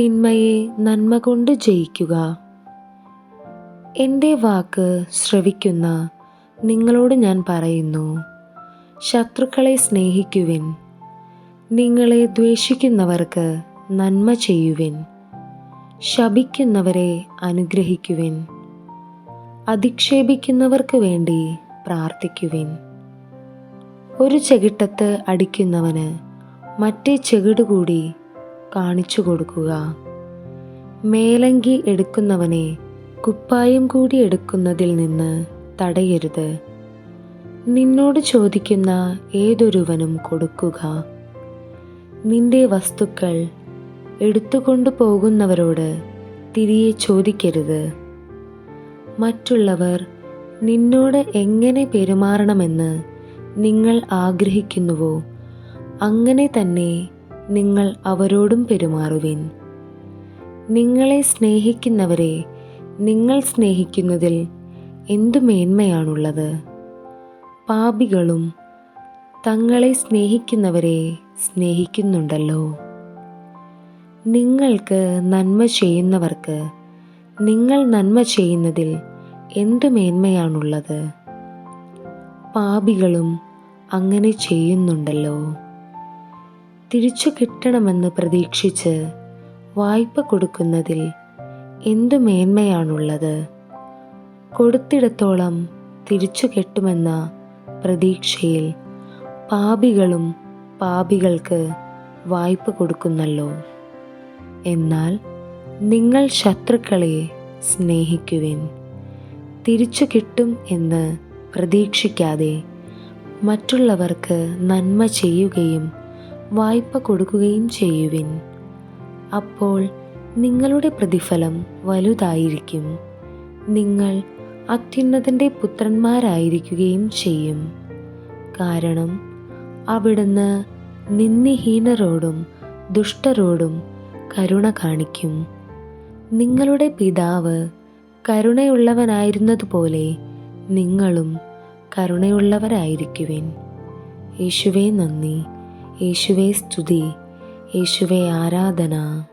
തിന്മയെ നന്മ കൊണ്ട് ജയിക്കുക. എന്റെ വാക്ക് ശ്രവിക്കുന്ന നിങ്ങളോട് ഞാൻ പറയുന്നു. ശത്രുക്കളെ സ്നേഹിക്കുവിൻ. നിങ്ങളെ ദ്വേഷിക്കുന്നവർക്ക് നന്മ ചെയ്യുവിൻ. ശപിക്കുന്നവരെ അനുഗ്രഹിക്കുവിൻ. അധിക്ഷേപിക്കുന്നവർക്ക് വേണ്ടി പ്രാർത്ഥിക്കുവിൻ. ഒരു ചെകിട്ടത്ത് അടിക്കുന്നവന് മറ്റേ ചെകിട് കൂടി കാണിച്ചു കൊടുക്കുക. മേലങ്കി എടുക്കുന്നവനെ കുപ്പായം കൂടി എടുക്കുന്നതിൽ നിന്ന് തടയരുത്. നിന്നോട് ചോദിക്കുന്ന ഏതൊരുവനും കൊടുക്കുക. നിന്റെ വസ്തുക്കൾ എടുത്തുകൊണ്ടു പോകുന്നവരോട് തിരികെ ചോദിക്കരുത്. മറ്റുള്ളവർ നിന്നോട് എങ്ങനെ പെരുമാറണമെന്ന് നിങ്ങൾ ആഗ്രഹിക്കുന്നുവോ അങ്ങനെ തന്നെ നിങ്ങൾ അവരോടും പെരുമാറുവിൻ. നിങ്ങളെ സ്നേഹിക്കുന്നവരെ നിങ്ങൾ സ്നേഹിക്കുന്നതിൽ എന്തു മേന്മയാണുള്ളത്? പാപികളും തങ്ങളെ സ്നേഹിക്കുന്നവരെ സ്നേഹിക്കുന്നുണ്ടല്ലോ. നിങ്ങൾക്ക് നന്മ ചെയ്യുന്നവർക്ക് നിങ്ങൾ നന്മ ചെയ്യുന്നതിൽ എന്തു മേന്മയാണുള്ളത്? പാപികളും അങ്ങനെ ചെയ്യുന്നുണ്ടല്ലോ. തിരിച്ചു കിട്ടണമെന്ന് പ്രതീക്ഷിച്ച് വായ്പ കൊടുക്കുന്നതിൽ എന്തു മേന്മയാണുള്ളത്? കൊടുത്തിടത്തോളം തിരിച്ചു കെട്ടുമെന്ന പ്രതീക്ഷയിൽ പാപികളും പാപികൾക്ക് വായ്പ കൊടുക്കുന്നല്ലോ. എന്നാൽ നിങ്ങൾ ശത്രുക്കളെ സ്നേഹിക്കുവിൻ. തിരിച്ചു കിട്ടും എന്ന് പ്രതീക്ഷിക്കാതെ മറ്റുള്ളവർക്ക് നന്മ ചെയ്യുകയും വായ്പ കൊടുക്കുകയും ചെയ്യുവിൻ. അപ്പോൾ നിങ്ങളുടെ പ്രതിഫലം വലുതായിരിക്കും. നിങ്ങൾ അത്യുന്നതന്റെ പുത്രന്മാരായിരിക്കുകയും ചെയ്യും. കാരണം അവിടുന്ന് നിന്ദിഹീനരോടും ദുഷ്ടരോടും കരുണ കാണിക്കും. നിങ്ങളുടെ പിതാവ് കരുണയുള്ളവനായിരുന്നതുപോലെ നിങ്ങളും കരുണയുള്ളവരായിരിക്കുവിൻ. യേശുവേ നന്ദി. യേശുവേ സ്തുതി. യേശുവേ ആരാധന.